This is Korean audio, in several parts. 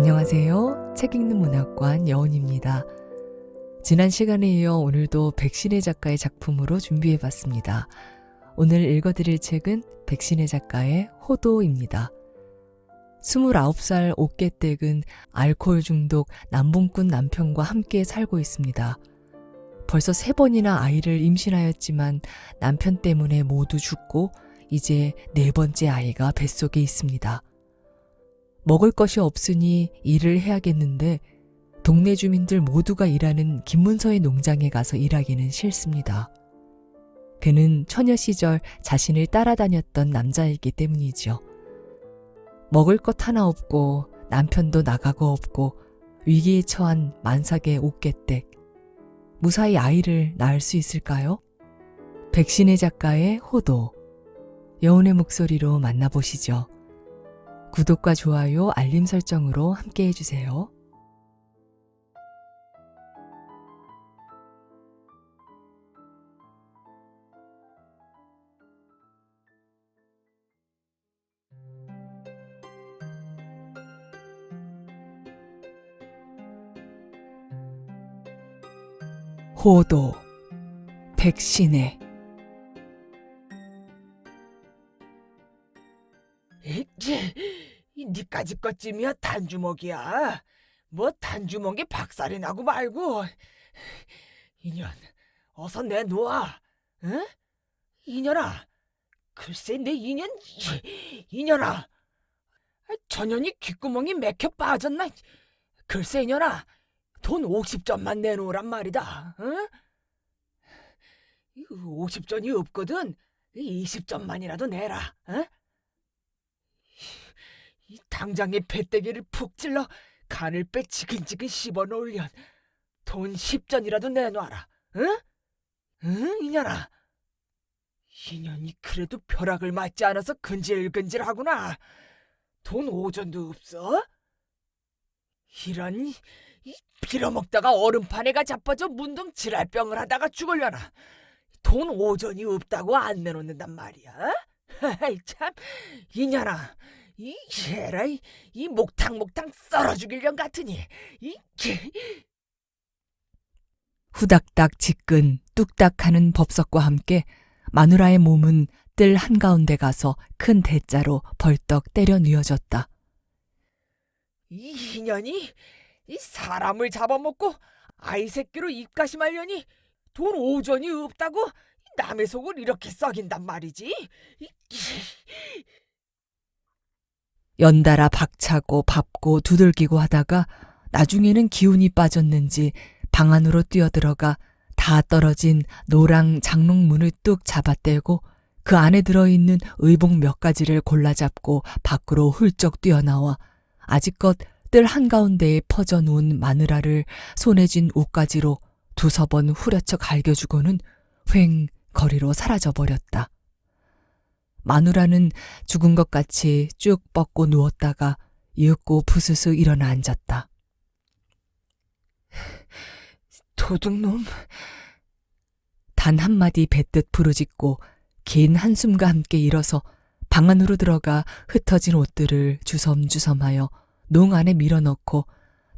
안녕하세요. 책 읽는 문학관 여운입니다. 지난 시간에 이어 오늘도 백신의 작가의 작품으로 준비해 봤습니다. 오늘 읽어드릴 책은 백신의 작가의 호도입니다. 29살 옥계댁은 알코올 중독 남봉꾼 남편과 함께 살고 있습니다. 벌써 세 번이나 아이를 임신하였지만 남편 때문에 모두 죽고 이제 네 번째 아이가 뱃속에 있습니다. 먹을 것이 없으니 일을 해야겠는데 동네 주민들 모두가 일하는 김문서의 농장에 가서 일하기는 싫습니다. 그는 처녀 시절 자신을 따라다녔던 남자이기 때문이죠. 먹을 것 하나 없고 남편도 나가고 없고 위기에 처한 만삭의 옥개댁. 무사히 아이를 낳을 수 있을까요? 백신의 작가의 호도. 여운의 목소리로 만나보시죠. 구독과 좋아요, 알림 설정으로 함께 해주세요. 호도 백신의 까지 것쯤이야 단주먹이야. 뭐 단주먹이 박살이 나고 말고. 이년 어서 내놓아. 응? 이년아. 글쎄 내 이년 이년아. 전년이 귓구멍이 맥혀 빠졌나? 글쎄 이년아. 돈 50전만 내놓으란 말이다. 응? 50전이 없거든. 20전만이라도 내라. 응? 이 당장에 배때기를 푹 찔러 간을 빼 지근지근 씹어 놓으련 돈 10전이라도 내놔라. 응? 응, 이년아. 이년이 그래도 벼락을 맞지 않아서 근질근질하구나. 돈 5전도 없어? 이런 이 빌어먹다가 얼음판에가 자빠져 문둥 지랄병을 하다가 죽으려나. 돈 5전이 없다고 안 내놓는단 말이야. 참, 이년아. 이 얘라 이, 이 목탕 목탕 썰어 죽일련 같으니 이 개- 후닥닥 지끈 뚝딱하는 법석과 함께 마누라의 몸은 뜰 한가운데 가서 큰 대자로 벌떡 때려 뉘어졌다. 이 인연이 이 사람을 잡아먹고 아이 새끼로 입가심하려니 돈 오전이 없다고 남의 속을 이렇게 썩인단 말이지. 이 개- 연달아 박차고 밟고 두들기고 하다가 나중에는 기운이 빠졌는지 방 안으로 뛰어들어가 다 떨어진 노랑 장롱문을 뚝 잡아떼고 그 안에 들어있는 의복 몇 가지를 골라잡고 밖으로 훌쩍 뛰어나와 아직껏 뜰 한가운데에 퍼져 누운 마누라를 손에 쥔 옷가지로 두서 번 후려쳐 갈겨주고는 휑 거리로 사라져 버렸다. 마누라는 죽은 것 같이 쭉 뻗고 누웠다가 이윽고 부스스 일어나 앉았다. 도둑놈. 단 한마디 뱉듯 부르짖고 긴 한숨과 함께 일어서 방 안으로 들어가 흩어진 옷들을 주섬주섬하여 농 안에 밀어넣고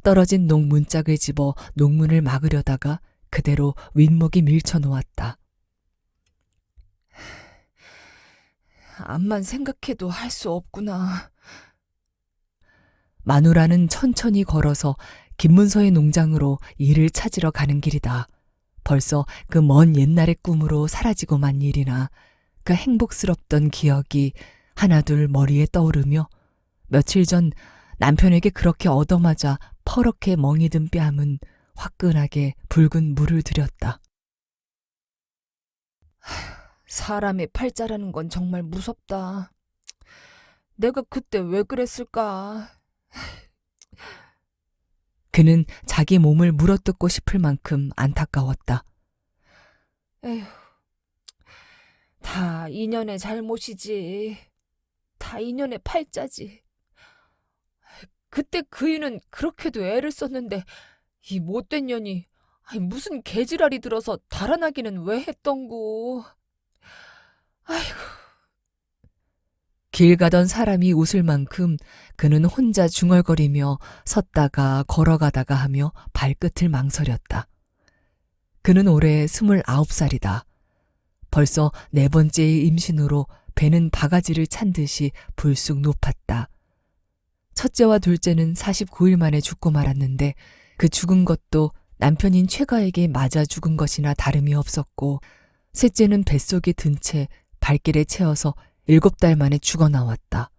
떨어진 농 문짝을 집어 농문을 막으려다가 그대로 윗목이 밀쳐놓았다. 암만 생각해도 할 수 없구나. 마누라는 천천히 걸어서 김문서의 농장으로 일을 찾으러 가는 길이다. 벌써 그 먼 옛날의 꿈으로 사라지고 만 일이나 그 행복스럽던 기억이 하나둘 머리에 떠오르며 며칠 전 남편에게 그렇게 얻어맞아 퍼렇게 멍이 든 뺨은 화끈하게 붉은 물을 들였다. 사람의 팔자라는 건 정말 무섭다. 내가 그때 왜 그랬을까? 그는 자기 몸을 물어뜯고 싶을 만큼 안타까웠다. 에휴, 다 인연의 잘못이지. 다 인연의 팔자지. 그때 그 이는 그렇게도 애를 썼는데 이 못된 년이 아니, 무슨 개지랄이 들어서 달아나기는 왜 했던고. 아이고. 길 가던 사람이 웃을 만큼 그는 혼자 중얼거리며 섰다가 걸어가다가 하며 발끝을 망설였다. 그는 올해 스물아홉 살이다. 벌써 네 번째의 임신으로 배는 바가지를 찬 듯이 불쑥 높았다. 첫째와 둘째는 49일 만에 죽고 말았는데 그 죽은 것도 남편인 최가에게 맞아 죽은 것이나 다름이 없었고 셋째는 뱃속에 든 채 발길에 채워서 일곱 달 만에 죽어 나왔다.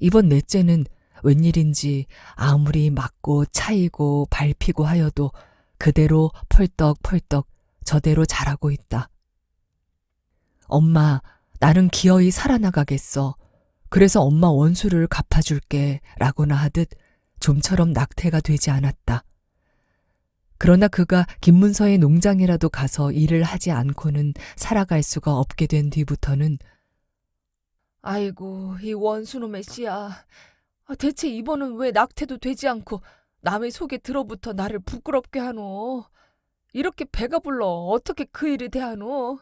이번 넷째는 웬일인지 아무리 맞고 차이고 밟히고 하여도 그대로 펄떡펄떡 저대로 자라고 있다. 엄마, 나는 기어이 살아나가겠어. 그래서 엄마 원수를 갚아줄게. 라고나 하듯 좀처럼 낙태가 되지 않았다. 그러나 그가 김문서의 농장이라도 가서 일을 하지 않고는 살아갈 수가 없게 된 뒤부터는 아이고, 이 원수놈의 씨야. 아, 대체 이번은 왜 낙태도 되지 않고 남의 속에 들어붙어 나를 부끄럽게 하노? 이렇게 배가 불러 어떻게 그 일이 대하노?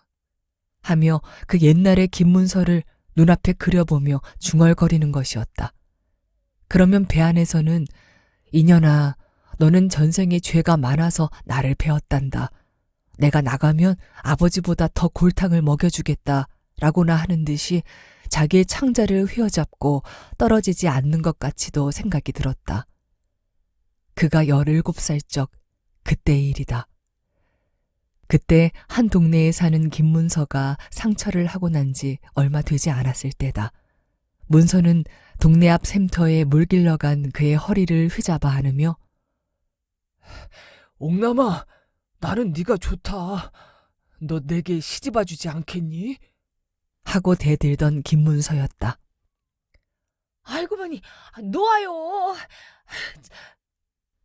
하며 그 옛날의 김문서를 눈앞에 그려보며 중얼거리는 것이었다. 그러면 배 안에서는 이년아, 너는 전생에 죄가 많아서 나를 배웠단다. 내가 나가면 아버지보다 더 골탕을 먹여주겠다. 라고나 하는 듯이 자기의 창자를 휘어잡고 떨어지지 않는 것 같이도 생각이 들었다. 그가 열일곱 살 적 그때의 일이다. 그때 한 동네에 사는 김문서가 상처를 하고 난 지 얼마 되지 않았을 때다. 문서는 동네 앞 샘터에 물 길러 간 그의 허리를 휘잡아 안으며 옥남아, 나는 네가 좋다. 너 내게 시집와 주지 않겠니? 하고 대들던 김문서였다. 아이고 머니, 놓아요.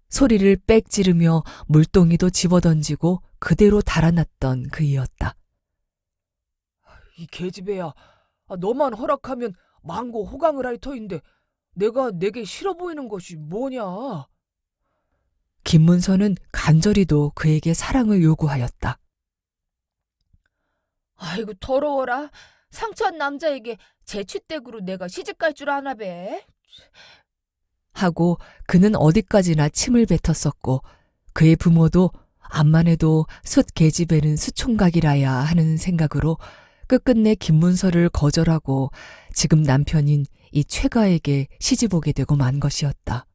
소리를 빽 지르며 물동이도 집어던지고 그대로 달아났던 그이였다. 이 계집애야, 아, 너만 허락하면 망고 호강을 할 터인데 내가 내게 싫어 보이는 것이 뭐냐? 김문서는 간절히도 그에게 사랑을 요구하였다. 아이고 더러워라. 상처한 남자에게 재취댁으로 내가 시집갈 줄 아나 배. 하고 그는 어디까지나 침을 뱉었었고 그의 부모도 암만 해도 숫 계집애는 수총각이라야 하는 생각으로 끝끝내 김문서를 거절하고 지금 남편인 이 최가에게 시집오게 되고 만 것이었다.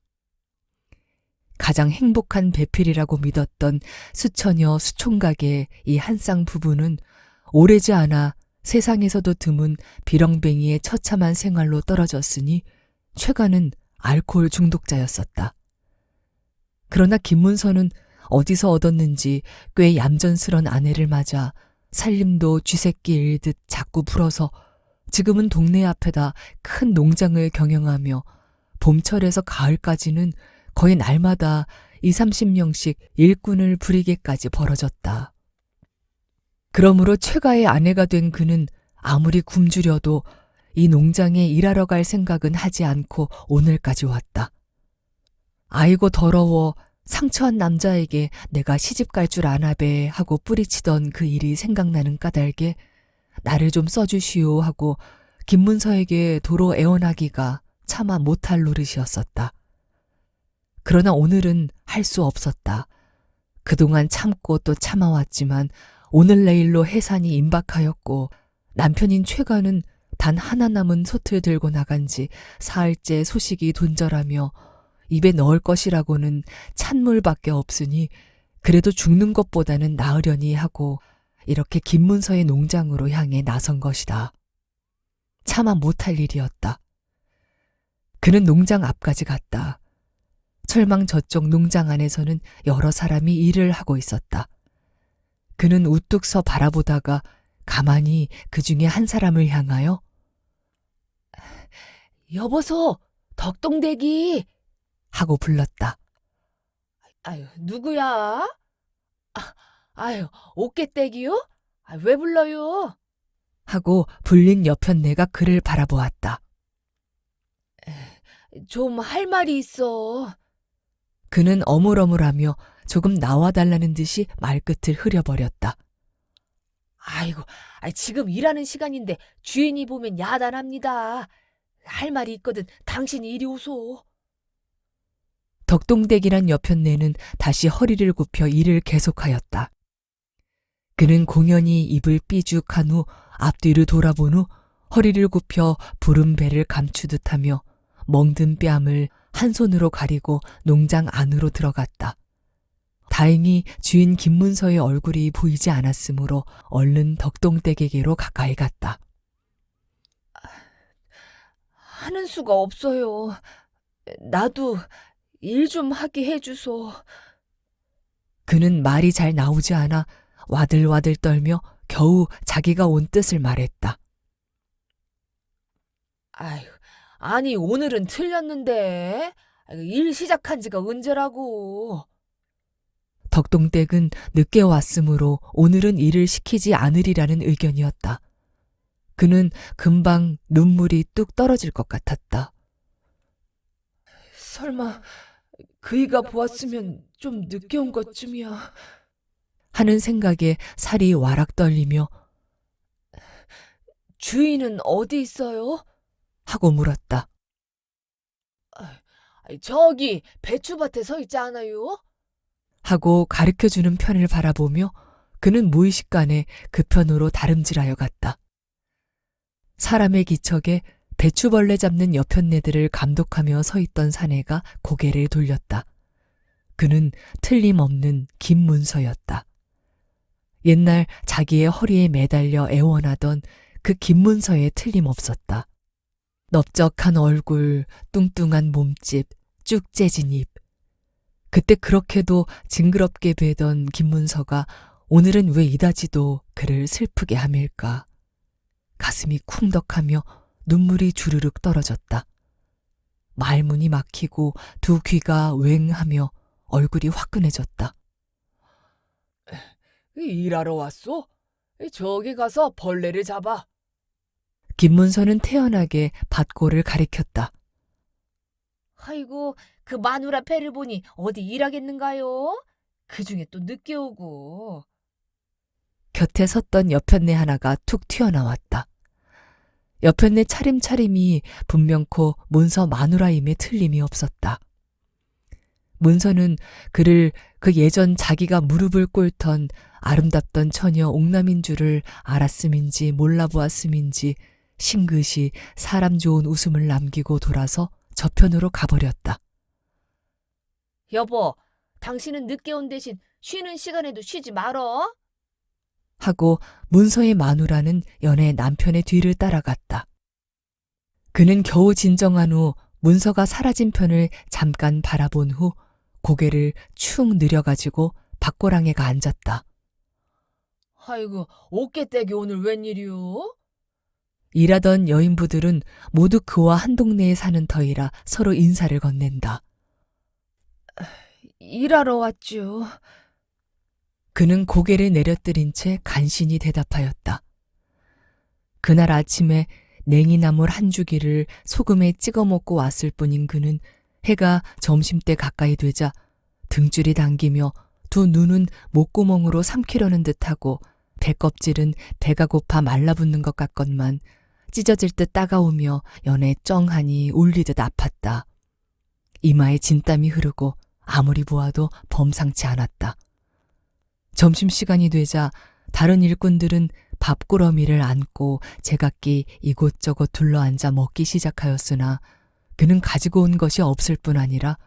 가장 행복한 배필이라고 믿었던 수처녀 수총각의 이 한 쌍 부부는 오래지 않아 세상에서도 드문 비렁뱅이의 처참한 생활로 떨어졌으니 최가는 알코올 중독자였었다. 그러나 김문서는 어디서 얻었는지 꽤 얌전스런 아내를 맞아 살림도 쥐새끼 일듯 자꾸 불어서 지금은 동네 앞에다 큰 농장을 경영하며 봄철에서 가을까지는 거의 날마다 2, 30명씩 일꾼을 부리게까지 벌어졌다. 그러므로 최가의 아내가 된 그는 아무리 굶주려도 이 농장에 일하러 갈 생각은 하지 않고 오늘까지 왔다. 아이고 더러워 상처한 남자에게 내가 시집 갈 줄 아나배 하고 뿌리치던 그 일이 생각나는 까닭에 나를 좀 써주시오 하고 김문서에게 도로 애원하기가 차마 못할 노릇이었었다. 그러나 오늘은 할 수 없었다. 그동안 참고 또 참아왔지만 오늘 내일로 해산이 임박하였고 남편인 최가는 단 하나 남은 솥을 들고 나간 지 사흘째 소식이 돈절하며 입에 넣을 것이라고는 찬물밖에 없으니 그래도 죽는 것보다는 나으려니 하고 이렇게 김문서의 농장으로 향해 나선 것이다. 차마 못할 일이었다. 그는 농장 앞까지 갔다. 철망 저쪽 농장 안에서는 여러 사람이 일을 하고 있었다. 그는 우뚝 서 바라보다가 가만히 그 중에 한 사람을 향하여 여보소, 덕동대기. 하고 불렀다. 아유, 누구야? 아, 아유, 어깨떼기요? 아, 왜 불러요? 하고 불린 여편네가 그를 바라보았다. 좀 할 말이 있어. 그는 어물어물하며 조금 나와달라는 듯이 말끝을 흐려버렸다. 아이고, 아이, 지금 일하는 시간인데 주인이 보면 야단합니다. 할 말이 있거든 당신이 이리 오소. 덕동댁이란 여편네는 다시 허리를 굽혀 일을 계속하였다. 그는 공연히 입을 삐죽한 후 앞뒤를 돌아본 후 허리를 굽혀 부른 배를 감추듯 하며 멍든 뺨을 한 손으로 가리고 농장 안으로 들어갔다. 다행히 주인 김문서의 얼굴이 보이지 않았으므로 얼른 덕동댁에게로 가까이 갔다. 하는 수가 없어요. 나도 일 좀 하게 해주소. 그는 말이 잘 나오지 않아 와들와들 떨며 겨우 자기가 온 뜻을 말했다. 아유, 아니 오늘은 틀렸는데 아이고, 일 시작한 지가 언제라고. 덕동댁은 늦게 왔으므로 오늘은 일을 시키지 않으리라는 의견이었다. 그는 금방 눈물이 뚝 떨어질 것 같았다. 설마 그이가 보았으면 좀 늦게 온 것쯤이야. 하는 생각에 살이 와락 떨리며 주인은 어디 있어요? 하고 물었다. 아이, 저기 배추밭에 서 있지 않아요? 하고 가르쳐 주는 편을 바라보며 그는 무의식간에 그 편으로 다름질하여 갔다. 사람의 기척에 배추벌레 잡는 여편네들을 감독하며 서 있던 사내가 고개를 돌렸다. 그는 틀림없는 김문서였다. 옛날 자기의 허리에 매달려 애원하던 그 김문서에 틀림없었다. 넓적한 얼굴, 뚱뚱한 몸집, 쭉 째진 입. 그때 그렇게도 징그럽게 뵈던 김문서가 오늘은 왜 이다지도 그를 슬프게 함일까. 가슴이 쿵덕하며 눈물이 주르륵 떨어졌다. 말문이 막히고 두 귀가 웽하며 얼굴이 화끈해졌다. 일하러 왔소? 저기 가서 벌레를 잡아. 김문서는 태연하게 밭골을 가리켰다. 아이고 그 마누라 패를 보니 어디 일하겠는가요? 그 중에 또 늦게 오고. 곁에 섰던 여편네 하나가 툭 튀어나왔다. 여편네 차림차림이 분명코 문서 마누라임에 틀림이 없었다. 문서는 그를 그 예전 자기가 무릎을 꿇던 아름답던 처녀 옥남인 줄을 알았음인지 몰라보았음인지 싱긋이 사람 좋은 웃음을 남기고 돌아서 저편으로 가버렸다. 여보, 당신은 늦게 온 대신 쉬는 시간에도 쉬지 말어. 하고 문서의 마누라는 연애 남편의 뒤를 따라갔다. 그는 겨우 진정한 후 문서가 사라진 편을 잠깐 바라본 후 고개를 축 느려가지고 밭고랑에가 앉았다. 아이고 어깨 떼기 오늘 웬일이요? 일하던 여인부들은 모두 그와 한 동네에 사는 터이라 서로 인사를 건넨다. 일하러 왔죠. 그는 고개를 내려뜨린 채 간신히 대답하였다. 그날 아침에 냉이나물 한 주기를 소금에 찍어 먹고 왔을 뿐인 그는 해가 점심때 가까이 되자 등줄이 당기며 두 눈은 목구멍으로 삼키려는 듯하고 배껍질은 배가 고파 말라붙는 것 같건만 찢어질 듯 따가우며 연에 쩡하니 울리듯 아팠다. 이마에 진땀이 흐르고 아무리 보아도 범상치 않았다. 점심시간이 되자 다른 일꾼들은 밥꾸러미를 안고 제각기 이곳저곳 둘러앉아 먹기 시작하였으나 그는 가지고 온 것이 없을 뿐 아니라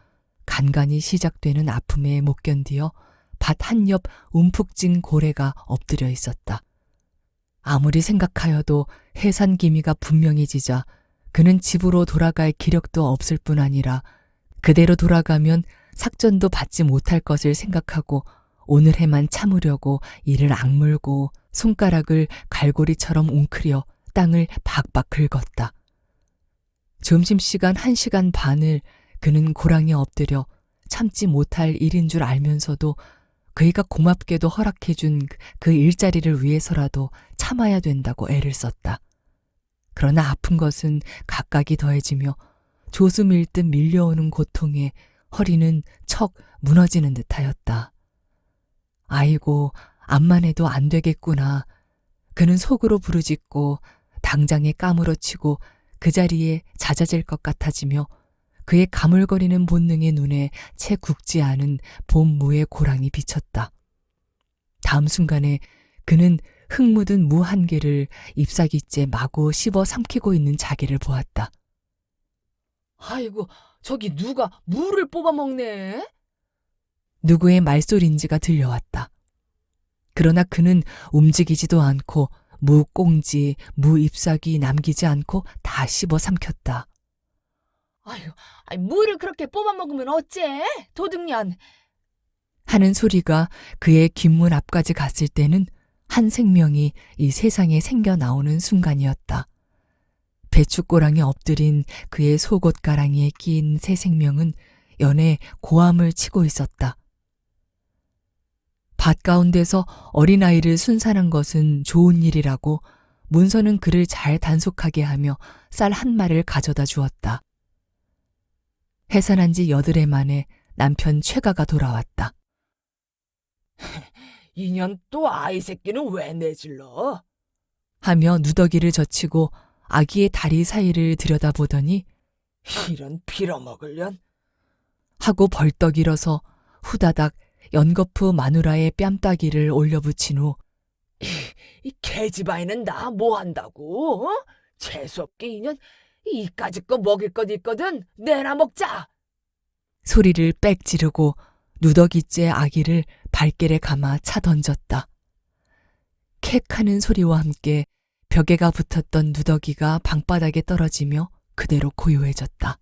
간간히 시작되는 아픔에 못 견디어 밭 한 옆 움푹 찐 고래가 엎드려 있었다. 아무리 생각하여도 해산 기미가 분명해지자 그는 집으로 돌아갈 기력도 없을 뿐 아니라 그대로 돌아가면 삭전도 받지 못할 것을 생각하고 오늘 해만 참으려고 이를 악물고 손가락을 갈고리처럼 웅크려 땅을 박박 긁었다. 점심시간 한 시간 반을 그는 고랑에 엎드려 참지 못할 일인 줄 알면서도 그이가 고맙게도 허락해준 그 일자리를 위해서라도 참아야 된다고 애를 썼다. 그러나 아픈 것은 각각이 더해지며 조수밀 듯 밀려오는 고통에 허리는 척 무너지는 듯하였다. 아이고, 암만 해도 안 되겠구나. 그는 속으로 부르짖고 당장에 까무러치고 그 자리에 잦아질 것 같아지며 그의 가물거리는 본능의 눈에 채 굵지 않은 봄무의 고랑이 비쳤다. 다음 순간에 그는 흙 묻은 무 한 개를 잎사귀째 마구 씹어 삼키고 있는 자기를 보았다. 아이고, 저기 누가 물을 뽑아 먹네? 누구의 말소리인지가 들려왔다. 그러나 그는 움직이지도 않고 무 꽁지, 무 잎사귀 남기지 않고 다 씹어 삼켰다. 아유, 아이, 물을 그렇게 뽑아 먹으면 어째? 도둑년. 하는 소리가 그의 귓문 앞까지 갔을 때는 한 생명이 이 세상에 생겨 나오는 순간이었다. 배추꼬랑에 엎드린 그의 속옷 가랑이에 끼인 새 생명은 연애 고함을 치고 있었다. 밭 가운데서 어린아이를 순산한 것은 좋은 일이라고 문서는 그를 잘 단속하게 하며 쌀 한 마리를 가져다 주었다. 해산한 지 여드레 만에 남편 최가가 돌아왔다. 인연 또 아이 새끼는 왜 내질러? 하며 누더기를 젖히고 아기의 다리 사이를 들여다보더니 이런 빌어먹을련? 하고 벌떡 일어서 후다닥 연거푸 마누라의 뺨따기를 올려붙인 후 이 개집아이는 나 뭐 한다고? 어? 재수없게 인연 이까짓 거 먹일 것 있거든 내나 먹자. 소리를 빽 지르고 누더기째 아기를 발길에 감아 차 던졌다. 캑하는 소리와 함께 벽에가 붙었던 누더기가 방바닥에 떨어지며 그대로 고요해졌다.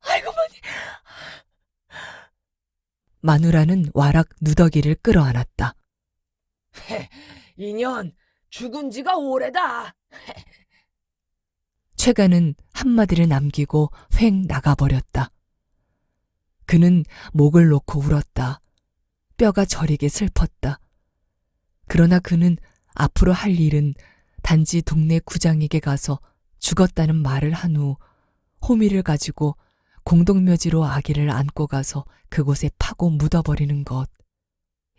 아이고 머니 마누라는 와락 누더기를 끌어안았다. 인연 죽은 지가 오래다. 최가는 한마디를 남기고 횡 나가버렸다. 그는 목을 놓고 울었다. 뼈가 저리게 슬펐다. 그러나 그는 앞으로 할 일은 단지 동네 구장에게 가서 죽었다는 말을 한 후 호미를 가지고 공동묘지로 아기를 안고 가서 그곳에 파고 묻어버리는 것.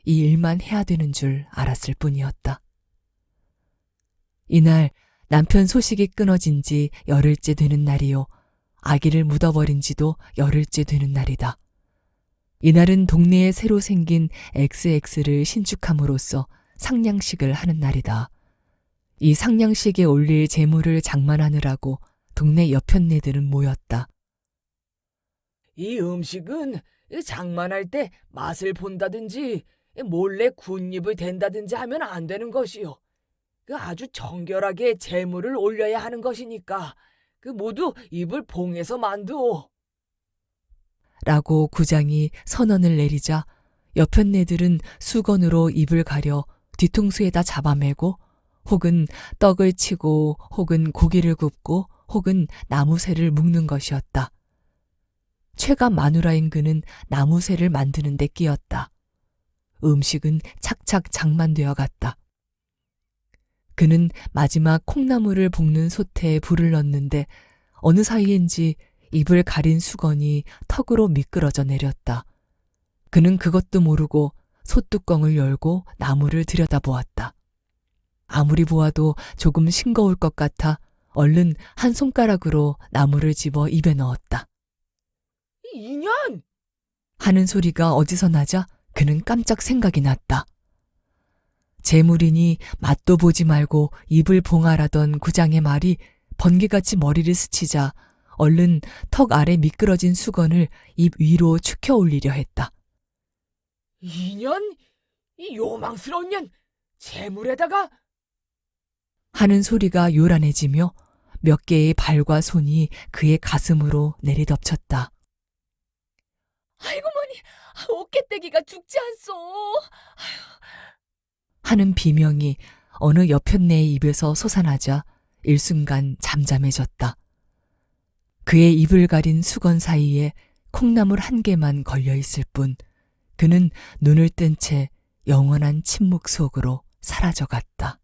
이 일만 해야 되는 줄 알았을 뿐이었다. 이날 남편 소식이 끊어진 지 열흘째 되는 날이요. 아기를 묻어버린 지도 열흘째 되는 날이다. 이날은 동네에 새로 생긴 XX를 신축함으로써 상냥식을 하는 날이다. 이 상냥식에 올릴 재물을 장만하느라고 동네 여편네들은 모였다. 이 음식은 장만할 때 맛을 본다든지 몰래 군입을 댄다든지 하면 안 되는 것이요. 그 아주 정결하게 재물을 올려야 하는 것이니까 그 모두 입을 봉해서 만두오. 라고 구장이 선언을 내리자 여편네들은 수건으로 입을 가려 뒤통수에다 잡아매고 혹은 떡을 치고 혹은 고기를 굽고 혹은 나무새를 묶는 것이었다. 최가 마누라인 그는 나무새를 만드는 데 끼었다. 음식은 착착 장만되어 갔다. 그는 마지막 콩나물을 볶는 솥에 불을 넣는데 어느 사이인지 입을 가린 수건이 턱으로 미끄러져 내렸다. 그는 그것도 모르고 솥뚜껑을 열고 나무를 들여다보았다. 아무리 보아도 조금 싱거울 것 같아 얼른 한 손가락으로 나무를 집어 입에 넣었다. 인연! 하는 소리가 어디서 나자 그는 깜짝 생각이 났다. 재물이니 맛도 보지 말고 입을 봉하라던 구장의 말이 번개같이 머리를 스치자 얼른 턱 아래 미끄러진 수건을 입 위로 축혀 올리려 했다. 인연? 이 요망스러운 년! 재물에다가 하는 소리가 요란해지며 몇 개의 발과 손이 그의 가슴으로 내리덮쳤다. 아이고, 머니. 어깨떼기가 죽지 않소. 하는 비명이 어느 여편네의 입에서 솟아나자 일순간 잠잠해졌다. 그의 입을 가린 수건 사이에 콩나물 한 개만 걸려 있을 뿐 그는 눈을 뜬 채 영원한 침묵 속으로 사라져 갔다.